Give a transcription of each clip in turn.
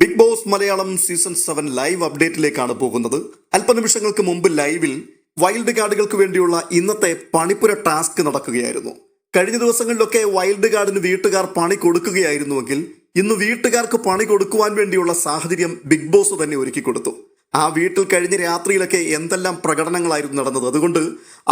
Big boss Malayalam season seven live അപ്ഡേറ്റിലേക്കാണ് പോകുന്നത്. അല്പനിമിഷങ്ങൾക്ക് മുമ്പ് ലൈവിൽ വൈൽഡ് കാർഡുകൾക്ക് വേണ്ടിയുള്ള ഇന്നത്തെ പണിപ്പുര ടാസ്ക് നടക്കുകയായിരുന്നു. കഴിഞ്ഞ ദിവസങ്ങളിലൊക്കെ വൈൽഡ് കാർഡിന് വീട്ടുകാർ പണി കൊടുക്കുകയായിരുന്നുവെങ്കിൽ ഇന്ന് വീട്ടുകാർക്ക് പണി കൊടുക്കുവാൻ വേണ്ടിയുള്ള സാഹചര്യം ബിഗ് ബോസ് തന്നെ ഒരുക്കി കൊടുത്തു. ആ വീട്ടിൽ കഴിഞ്ഞ രാത്രിയിലൊക്കെ എന്തെല്ലാം പ്രകടനങ്ങളായിരുന്നു നടന്നത്. അതുകൊണ്ട്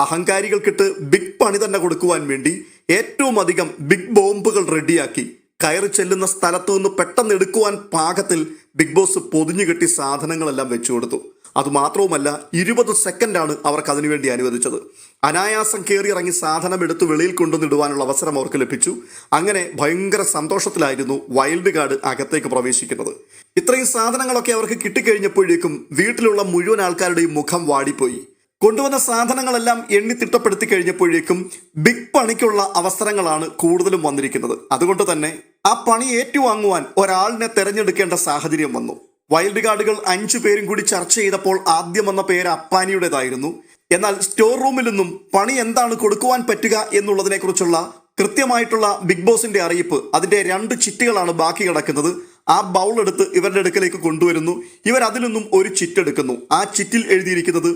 അഹങ്കാരികൾക്കിട്ട് ബിഗ് പണി തന്നെ കൊടുക്കുവാൻ വേണ്ടി ഏറ്റവും അധികം ബിഗ് ബോംബുകൾ റെഡിയാക്കി കയറി ചെല്ലുന്ന സ്ഥലത്തു നിന്ന് പെട്ടെന്ന് എടുക്കുവാൻ പാകത്തിൽ ബിഗ് ബോസ് പൊതിഞ്ഞു കെട്ടി സാധനങ്ങളെല്ലാം വെച്ചു കൊടുത്തു. അതുമാത്രവുമല്ല ഇരുപത് സെക്കൻഡാണ് അവർക്ക് അതിനുവേണ്ടി അനുവദിച്ചത്. അനായാസം കയറി ഇറങ്ങി സാധനം എടുത്ത് വെളിയിൽ കൊണ്ടുവന്നിടുവാനുള്ള അവസരം അവർക്ക് ലഭിച്ചു. അങ്ങനെ ഭയങ്കര സന്തോഷത്തിലായിരുന്നു വൈൽഡ് ഗാർഡ് അകത്തേക്ക് പ്രവേശിക്കുന്നത്. ഇത്രയും സാധനങ്ങളൊക്കെ അവർക്ക് കിട്ടിക്കഴിഞ്ഞപ്പോഴേക്കും വീട്ടിലുള്ള മുഴുവൻ ആൾക്കാരുടെയും മുഖം വാടിപ്പോയി. കൊണ്ടുവന്ന സാധനങ്ങളെല്ലാം എണ്ണി തിട്ടപ്പെടുത്തി കഴിഞ്ഞപ്പോഴേക്കും ബിഗ് പണിക്കുള്ള അവസരങ്ങളാണ് കൂടുതലും വന്നിരിക്കുന്നത്. അതുകൊണ്ട് തന്നെ ആ പണി ഏറ്റുവാങ്ങുവാൻ ഒരാളിനെ തെരഞ്ഞെടുക്കേണ്ട സാഹചര്യം വന്നു. വൈൽഡ് കാർഡുകൾ അഞ്ചു പേരും കൂടി ചർച്ച ചെയ്തപ്പോൾ ആദ്യം വന്ന പേര് അപ്പാനിയുടേതായിരുന്നു. എന്നാൽ സ്റ്റോർ റൂമിൽ നിന്നും പണി എന്താണ് കൊടുക്കുവാൻ പറ്റുക എന്നുള്ളതിനെ കുറിച്ചുള്ള കൃത്യമായിട്ടുള്ള ബിഗ് ബോസിന്റെ അറിയിപ്പ് അതിന്റെ രണ്ട് ചിറ്റുകളാണ് ബാക്കി കിടക്കുന്നത്. ആ ബൗൾ എടുത്ത് ഇവരുടെ അടുക്കലേക്ക് കൊണ്ടുവരുന്നു. ഇവർ അതിൽ നിന്നും ഒരു ചിറ്റ് എടുക്കുന്നു. ആ ചിറ്റിൽ എഴുതിയിരിക്കുന്നത്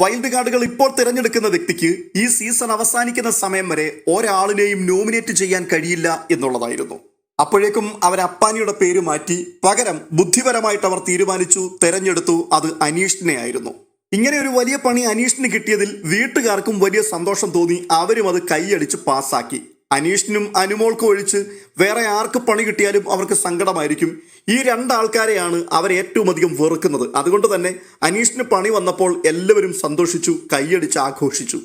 വൈൽഡ് കാർഡുകൾ ഇപ്പോൾ തിരഞ്ഞെടുക്കുന്ന വ്യക്തിക്ക് ഈ സീസൺ അവസാനിക്കുന്ന സമയം വരെ ഒരാളിനെയും നോമിനേറ്റ് ചെയ്യാൻ കഴിയില്ല എന്നുള്ളതായിരുന്നു. അപ്പോഴേക്കും അവർ അപ്പാനിയുടെ പേര് മാറ്റി പകരം ബുദ്ധിപരമായിട്ട് അവർ തീരുമാനിച്ചു തെരഞ്ഞെടുത്തു. അത് അനീഷിനെ ആയിരുന്നു. ഇങ്ങനെ ഒരു വലിയ പണി അനീഷിന് കിട്ടിയതിൽ വീട്ടുകാർക്കും വലിയ സന്തോഷം തോന്നി. അവരും അത് കൈയടിച്ച് പാസ്സാക്കി. അനീഷിനും അനുമോൾക്കും ഒഴിച്ച് വേറെ ആർക്ക് പണി കിട്ടിയാലും അവർക്ക് സങ്കടമായിരിക്കും. ഈ രണ്ടാൾക്കാരെയാണ് അവർ ഏറ്റവും അധികം വെറുക്കുന്നത്. അതുകൊണ്ട് തന്നെ അനീഷിന് പണി വന്നപ്പോൾ എല്ലാവരും സന്തോഷിച്ചു കൈയടിച്ച് ആഘോഷിച്ചു.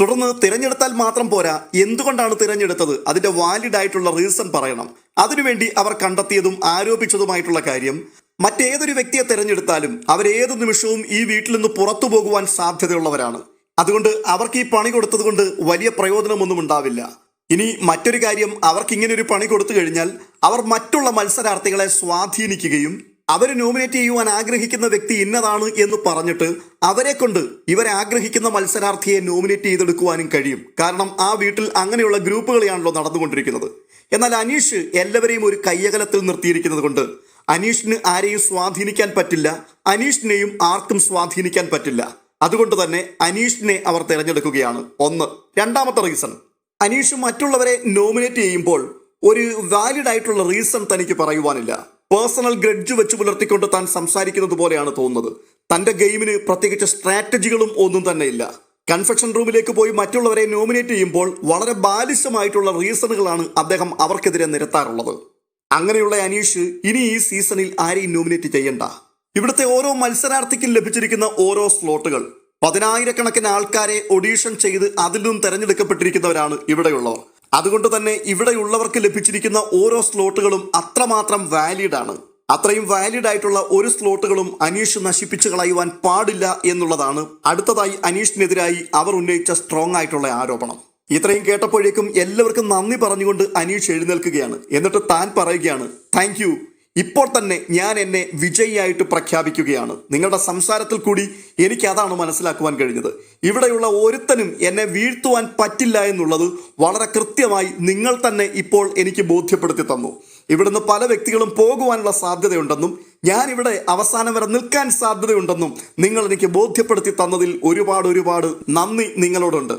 തുടർന്ന് തിരഞ്ഞെടുത്താൽ മാത്രം പോരാ. എന്തുകൊണ്ടാണ് തിരഞ്ഞെടുത്തത്? അതിന്റെ വാലിഡ് ആയിട്ടുള്ള റീസൺ പറയണം. അതിനുവേണ്ടി അവർ കണ്ടെത്തിയതും ആരോപിച്ചതുമായിട്ടുള്ള കാര്യം മറ്റേതൊരു വ്യക്തിയെ തിരഞ്ഞെടുത്താലും അവരേത് നിമിഷവും ഈ വീട്ടിൽ നിന്ന് പുറത്തു പോകുവാൻ സാധ്യതയുള്ളവരാണ്. അതുകൊണ്ട് അവർക്ക് ഈ പണി കൊടുത്തത് കൊണ്ട് വലിയ പ്രയോജനമൊന്നും ഉണ്ടാവില്ല. ഇനി മറ്റൊരു കാര്യം അവർക്ക് ഇങ്ങനെ ഒരു പണി കൊടുത്തു കഴിഞ്ഞാൽ അവർ മറ്റുള്ള മത്സരാർത്ഥികളെ സ്വാധീനിക്കുകയും അവർ നോമിനേറ്റ് ചെയ്യുവാൻ ആഗ്രഹിക്കുന്ന വ്യക്തി ഇന്നതാണ് എന്ന് പറഞ്ഞിട്ട് അവരെ കൊണ്ട് ഇവരെ ആഗ്രഹിക്കുന്ന മത്സരാർത്ഥിയെ നോമിനേറ്റ് ചെയ്തെടുക്കുവാനും കഴിയും. കാരണം ആ വീട്ടിൽ അങ്ങനെയുള്ള ഗ്രൂപ്പുകളെയാണല്ലോ നടന്നുകൊണ്ടിരിക്കുന്നത്. എന്നാൽ അനീഷ് എല്ലാവരെയും ഒരു കയ്യകലത്തിൽ നിർത്തിയിരിക്കുന്നത് കൊണ്ട് അനീഷിന് ആരെയും സ്വാധീനിക്കാൻ പറ്റില്ല അനീഷിനെയും ആർക്കും സ്വാധീനിക്കാൻ പറ്റില്ല. അതുകൊണ്ട് തന്നെ അനീഷിനെ അവർ തിരഞ്ഞെടുക്കുകയാണ് ഒന്ന്. രണ്ടാമത്തെ റീസൺ അനീഷ് മറ്റുള്ളവരെ നോമിനേറ്റ് ചെയ്യുമ്പോൾ ഒരു വാലിഡ് ആയിട്ടുള്ള റീസൺ തനിക്ക് പറയുവാനില്ല. പേഴ്സണൽ ഗ്രഡ്ജ് വെച്ച് പുലർത്തിക്കൊണ്ട് താൻ സംസാരിക്കുന്നത് പോലെയാണ് തോന്നുന്നത്. തന്റെ ഗെയിമിന് പ്രത്യേകിച്ച് സ്ട്രാറ്റജികളും ഒന്നും തന്നെ ഇല്ല. കൺഫെക്ഷൻ റൂമിലേക്ക് പോയി മറ്റുള്ളവരെ നോമിനേറ്റ് ചെയ്യുമ്പോൾ വളരെ ബാലിശമായിട്ടുള്ള റീസണുകളാണ് അദ്ദേഹം അവർക്കെതിരെ നിരത്താറുള്ളത്. അങ്ങനെയുള്ള അനീഷ് ഇനി ഈ സീസണിൽ ആരെയും നോമിനേറ്റ് ചെയ്യണ്ട. ഇവിടുത്തെ ഓരോ മത്സരാർത്ഥിക്കും ലഭിച്ചിരിക്കുന്ന ഓരോ സ്ലോട്ടുകൾ. പതിനായിരക്കണക്കിന് ആൾക്കാരെ ഒഡീഷൻ ചെയ്ത് അതിൽ നിന്നും തെരഞ്ഞെടുക്കപ്പെട്ടിരിക്കുന്നവരാണ് ഇവിടെയുള്ളവർ. അതുകൊണ്ട് തന്നെ ഇവിടെയുള്ളവർക്ക് ലഭിച്ചിരിക്കുന്ന ഓരോ സ്ലോട്ടുകളും അത്രമാത്രം വാലിഡ് ആണ് അത്രയും വാലിഡ് ആയിട്ടുള്ള ഒരു സ്ലോട്ടുകളും അനീഷ് നശിപ്പിച്ചു കളയുവാൻ പാടില്ല എന്നുള്ളതാണ്. അടുത്തതായി അനീഷിനെതിരായി അവർ ഉന്നയിച്ച സ്ട്രോങ് ആയിട്ടുള്ള ആരോപണം. ഇത്രയും കേട്ടപ്പോഴേക്കും എല്ലാവർക്കും നന്ദി പറഞ്ഞുകൊണ്ട് അനീഷ് എഴുന്നേൽക്കുകയാണ്. എന്നിട്ട് താൻ പറയുകയാണ് താങ്ക് യു ഇപ്പോൾ തന്നെ ഞാൻ എന്നെ വിജയിയായിട്ട് പ്രഖ്യാപിക്കുകയാണ്. നിങ്ങളുടെ സംസാരത്തിൽ കൂടി എനിക്ക് അതാണ് മനസ്സിലാക്കുവാൻ കഴിഞ്ഞത്. ഇവിടെയുള്ള ഒരുത്തനും എന്നെ വീഴ്ത്തുവാൻ പറ്റില്ല എന്നുള്ളത് വളരെ കൃത്യമായി നിങ്ങൾ തന്നെ ഇപ്പോൾ എനിക്ക് ബോധ്യപ്പെടുത്തി തന്നു. ഇവിടുന്ന് പല വ്യക്തികളും പോകുവാനുള്ള സാധ്യതയുണ്ടെന്നും ഞാൻ ഇവിടെ അവസാനം വരെ നിൽക്കാൻ സാധ്യതയുണ്ടെന്നും നിങ്ങൾ എനിക്ക് ബോധ്യപ്പെടുത്തി തന്നതിൽ ഒരുപാട് ഒരുപാട് നന്ദി നിങ്ങളോടുണ്ട്.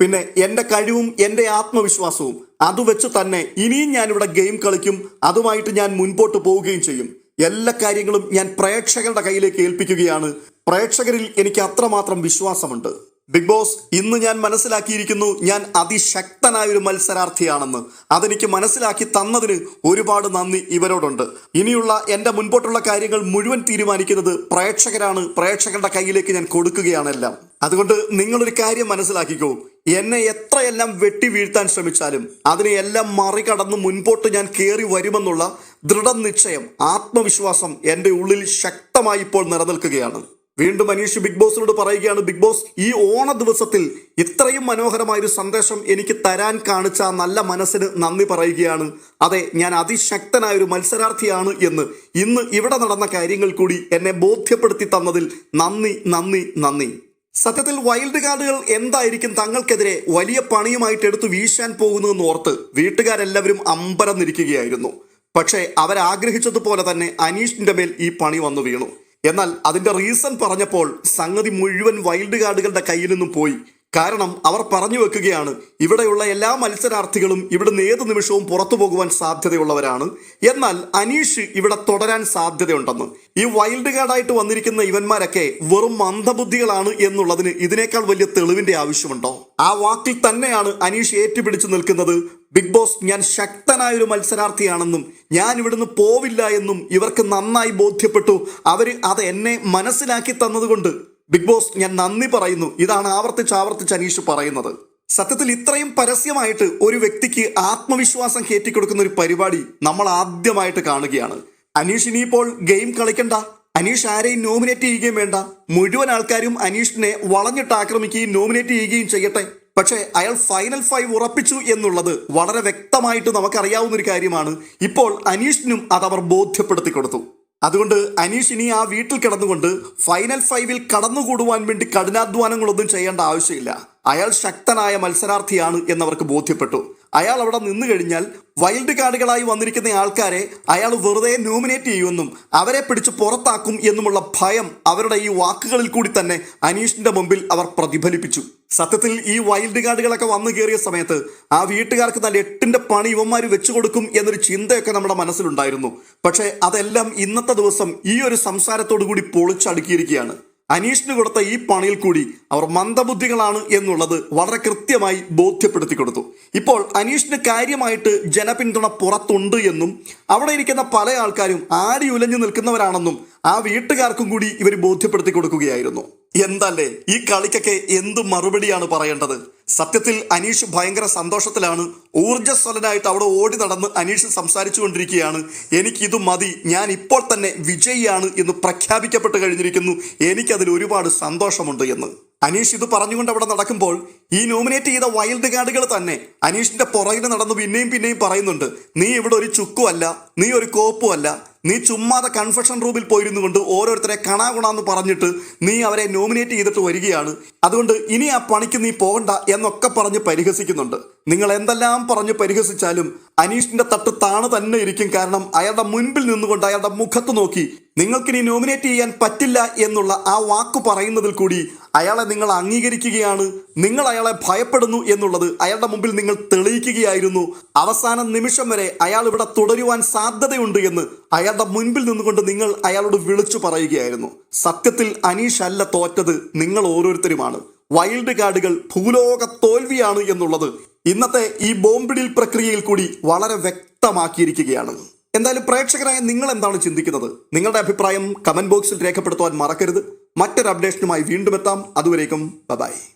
പിന്നെ എന്റെ കഴിവും എന്റെ ആത്മവിശ്വാസവും അത് വെച്ച് തന്നെ ഇനിയും ഞാനിവിടെ ഗെയിം കളിക്കും അതുമായിട്ട് ഞാൻ മുൻപോട്ട് പോവുകയും ചെയ്യും. എല്ലാ കാര്യങ്ങളും ഞാൻ പ്രേക്ഷകരുടെ കയ്യിലേക്ക് ഏൽപ്പിക്കുകയാണ്. പ്രേക്ഷകരിൽ എനിക്ക് അത്രമാത്രം വിശ്വാസമുണ്ട്. ബിഗ് ബോസ് ഇന്ന് ഞാൻ മനസ്സിലാക്കിയിരിക്കുന്നു ഞാൻ അതിശക്തനായ ഒരു മത്സരാർത്ഥിയാണെന്ന്. അതെനിക്ക് മനസ്സിലാക്കി തന്നതിന് ഒരുപാട് നന്ദി ഇവരോടുണ്ട്. ഇനിയുള്ള എന്റെ മുൻപോട്ടുള്ള കാര്യങ്ങൾ മുഴുവൻ തീരുമാനിക്കുന്നത് പ്രേക്ഷകരാണ്. പ്രേക്ഷകരുടെ കയ്യിലേക്ക് ഞാൻ കൊടുക്കുകയാണെല്ലാം അതുകൊണ്ട് നിങ്ങളൊരു കാര്യം മനസ്സിലാക്കിക്കോ. എന്നെ എത്രയെല്ലാം വെട്ടി വീഴ്ത്താൻ ശ്രമിച്ചാലും അതിനെയെല്ലാം മറികടന്ന് മുൻപോട്ട് ഞാൻ കയറി വരുമെന്നുള്ള ദൃഢനിശ്ചയം ആത്മവിശ്വാസം എന്റെ ഉള്ളിൽ ശക്തമായി ഇപ്പോൾ നിലനിൽക്കുകയാണ്. വീണ്ടും അനീഷ് ബിഗ് ബോസിനോട് പറയുകയാണ് ബിഗ് ബോസ് ഈ ഓണ ദിവസത്തിൽ ഇത്രയും മനോഹരമായ ഒരു സന്ദേശം എനിക്ക് തരാൻ കാണിച്ച നല്ല മനസ്സിന് നന്ദി പറയുകയാണ്. അതെ ഞാൻ അതിശക്തനായ ഒരു മത്സരാർത്ഥിയാണ് എന്ന്. ഇന്ന് ഇവിടെ നടന്ന കാര്യങ്ങൾ കൂടി എന്നെ ബോധ്യപ്പെടുത്തി തന്നതിൽ നന്ദി നന്ദി നന്ദി. സത്യത്തിൽ വൈൽഡ് കാർഡുകൾ എന്തായിരിക്കും തങ്ങൾക്കെതിരെ വലിയ പണിയുമായിട്ട് എടുത്തു വീശാൻ പോകുന്നതെന്ന് ഓർത്ത് വീട്ടുകാരെല്ലാവരും അമ്പരന്നിരിക്കുകയായിരുന്നു. പക്ഷേ അവരാഗ്രഹിച്ചതുപോലെ തന്നെ അനീഷിന്റെ മേൽ ഈ പണി വന്നു വീണു. എന്നാൽ അതിന്റെ റീസൺ പറഞ്ഞപ്പോൾ സംഗതി മുഴുവൻ വൈൽഡ് കാർഡുകളുടെ കയ്യിൽ നിന്നും പോയി. കാരണം അവർ പറഞ്ഞു വെക്കുകയാണ് ഇവിടെയുള്ള എല്ലാ മത്സരാർത്ഥികളും ഇവിടുന്ന് ഏത് നിമിഷവും പുറത്തു പോകുവാൻ സാധ്യതയുള്ളവരാണ്. എന്നാൽ അനീഷ് ഇവിടെ തുടരാൻ സാധ്യതയുണ്ടെന്ന്. ഈ വൈൽഡ് കാർഡായിട്ട് വന്നിരിക്കുന്ന ഇവന്മാരൊക്കെ വെറും മന്ദബുദ്ധികളാണ് എന്നുള്ളതിന് ഇതിനേക്കാൾ വലിയ തെളിവിന്റെ ആവശ്യമുണ്ടോ? ആ വാക്കിൽ തന്നെയാണ് അനീഷ് ഏറ്റുപിടിച്ചു നിൽക്കുന്നത്. ബിഗ് ബോസ് ഞാൻ ശക്തനായ ഒരു മത്സരാർത്ഥിയാണെന്നും ഞാൻ ഇവിടുന്ന് പോവില്ല എന്നും ഇവർക്ക് നന്നായി ബോധ്യപ്പെട്ടു. അവർ അത് എന്നെ മനസ്സിലാക്കി തന്നതുകൊണ്ട് ബിഗ് ബോസ് ഞാൻ നന്ദി പറയുന്നു. ഇതാണ് ആവർത്തിച്ച് ആവർത്തിച്ച് അനീഷ് പറയുന്നത്. സത്യത്തിൽ ഇത്രയും പരസ്യമായിട്ട് ഒരു വ്യക്തിക്ക് ആത്മവിശ്വാസം കയറ്റിക്കൊടുക്കുന്ന ഒരു പരിപാടി നമ്മൾ ആദ്യമായിട്ട് കാണുകയാണ്. അനീഷ് ഇനിയിപ്പോൾ ഗെയിം കളിക്കണ്ട. അനീഷ് ആരെയും നോമിനേറ്റ് ചെയ്യുകയും വേണ്ട. മുഴുവൻ ആൾക്കാരും അനീഷിനെ വളഞ്ഞിട്ട് ആക്രമിക്കുകയും നോമിനേറ്റ് ചെയ്യുകയും ചെയ്യട്ടെ. പക്ഷേ അയാൾ ഫൈനൽ ഫൈവ് ഉറപ്പിച്ചു എന്നുള്ളത് വളരെ വ്യക്തമായിട്ട് നമുക്കറിയാവുന്ന ഒരു കാര്യമാണ്. ഇപ്പോൾ അനീഷിനും അത് അവർ ബോധ്യപ്പെടുത്തി കൊടുത്തു. അതുകൊണ്ട് അനീഷ് ഇനി ആ വീട്ടിൽ കിടന്നുകൊണ്ട് ഫൈനൽ ഫൈവിൽ കടന്നുകൂടുവാൻ വേണ്ടി കഠിനാധ്വാനങ്ങളൊന്നും ചെയ്യേണ്ട ആവശ്യമില്ല. അയാൾ ശക്തനായ മത്സരാർത്ഥിയാണ് എന്നവർക്ക് ബോധ്യപ്പെട്ടു. അയാൾ അവിടെ നിന്നു കഴിഞ്ഞാൽ വൈൽഡ് കാർഡുകളായി വന്നിരിക്കുന്ന ആൾക്കാരെ അയാൾ വെറുതെ നോമിനേറ്റ് ചെയ്യുമെന്നും അവരെ പിടിച്ച് പുറത്താക്കും എന്നുമുള്ള ഭയം അവരുടെ ഈ വാക്കുകളിൽ കൂടി തന്നെ അനീഷിന്റെ മുമ്പിൽ അവർ പ്രതിഫലിപ്പിച്ചു. സത്യത്തിൽ ഈ വൈൽഡ് കാർഡുകളൊക്കെ വന്നു കയറിയ സമയത്ത് ആ വീട്ടുകാർക്ക് നല്ല എട്ടിന്റെ പണി ഇവന്മാർ വെച്ചു കൊടുക്കും എന്നൊരു ചിന്തയൊക്കെ നമ്മുടെ മനസ്സിലുണ്ടായിരുന്നു. പക്ഷേ അതെല്ലാം ഇന്നത്തെ ദിവസം ഈ ഒരു സംസാരത്തോടു കൂടി പൊളിച്ചടുക്കിയിരിക്കുകയാണ്. അനീഷിന് കൊടുത്ത ഈ പണിയിൽ കൂടി അവർ മന്ദബുദ്ധികളാണ് എന്നുള്ളത് വളരെ കൃത്യമായി ബോധ്യപ്പെടുത്തി കൊടുത്തു. ഇപ്പോൾ അനീഷിന് കാര്യമായിട്ട് ജനപിന്തുണ പുറത്തുണ്ട് എന്നും അവിടെ ഇരിക്കുന്ന പല ആൾക്കാരും ആടി ഉലഞ്ഞു നിൽക്കുന്നവരാണെന്നും ആ വീട്ടുകാർക്കും കൂടി ഇവർ ബോധ്യപ്പെടുത്തി കൊടുക്കുകയായിരുന്നു. എന്തല്ലേ? ഈ കളിക്കൊക്കെ എന്ത് മറുപടിയാണ് പറയേണ്ടത്? സത്യത്തിൽ അനീഷ് ഭയങ്കര സന്തോഷത്തിലാണ്. ഊർജസ്വലനായിട്ട് അവിടെ ഓടി നടന്ന് അനീഷ് സംസാരിച്ചു കൊണ്ടിരിക്കുകയാണ് എനിക്കിത് മതി. ഞാൻ ഇപ്പോൾ തന്നെ വിജയിയാണ് എന്ന് പ്രഖ്യാപിക്കപ്പെട്ട് കഴിഞ്ഞിരിക്കുന്നു. എനിക്കതിൽ ഒരുപാട് സന്തോഷമുണ്ട് എന്ന്. അനീഷ് ഇത് പറഞ്ഞുകൊണ്ട് അവിടെ നടക്കുമ്പോൾ ഈ നോമിനേറ്റ് ചെയ്ത വൈൽഡ് കാർഡുകൾ തന്നെ അനീഷിന്റെ പുറകിൽ നടന്ന് പിന്നെയും പിന്നെയും പറയുന്നുണ്ട് നീ ഇവിടെ ഒരു ചുക്കുമല്ല നീ ഒരു കോപ്പുമല്ല നീ ചുമ്മാതെ കൺഫെഷൻ റൂമിൽ പോയിരുന്നു കൊണ്ട് ഓരോരുത്തരെ കണാകുണാന്ന് പറഞ്ഞിട്ട് നീ അവരെ നോമിനേറ്റ് ചെയ്തിട്ട് വരികയാണ്. അതുകൊണ്ട് ഇനി ആ പണിക്ക് നീ പോകണ്ട എന്നൊക്കെ പറഞ്ഞ് പരിഹസിക്കുന്നുണ്ട്. നിങ്ങൾ എന്തെല്ലാം പറഞ്ഞ് പരിഹസിച്ചാലും അനീഷിന്റെ തട്ട് താണു തന്നെ ഇരിക്കും. കാരണം അയാളുടെ മുൻപിൽ നിന്നുകൊണ്ട് അയാളുടെ മുഖത്ത് നോക്കി നിങ്ങൾക്കിനി നോമിനേറ്റ് ചെയ്യാൻ പറ്റില്ല എന്നുള്ള ആ വാക്ക് പറയുന്നതിൽ കൂടി അയാളെ നിങ്ങൾ അംഗീകരിക്കുകയാണ്. നിങ്ങൾ അയാളെ ഭയപ്പെടുന്നു എന്നുള്ളത് അയാളുടെ മുമ്പിൽ നിങ്ങൾ തെളിയിക്കുകയായിരുന്നു. അവസാന നിമിഷം വരെ അയാൾ ഇവിടെ തുടരുവാൻ സാധ്യതയുണ്ട് എന്ന് അയാളുടെ മുൻപിൽ നിന്നുകൊണ്ട് നിങ്ങൾ അയാളോട് വിളിച്ചു പറയുകയായിരുന്നു. സത്യത്തിൽ അനീഷ് അല്ല തോറ്റത് നിങ്ങൾ ഓരോരുത്തരുമാണ്. വൈൽഡ് കാർഡുകൾ ഭൂലോക തോൽവിയാണ് എന്നുള്ളത് ഇന്നത്തെ ഈ ബോംബിടിൽ പ്രക്രിയയിൽ കൂടി വളരെ വ്യക്തമാക്കിയിരിക്കുകയാണ്. എന്തായാലും പ്രേക്ഷകരായ നിങ്ങൾ എന്താണ് ചിന്തിക്കുന്നത്? നിങ്ങളുടെ അഭിപ്രായം കമന്റ് ബോക്സിൽ രേഖപ്പെടുത്തുവാൻ മറക്കരുത്. മറ്റൊരു അപ്ഡേഷനുമായി വീണ്ടും എത്താം. അതുവരേക്കും ബൈ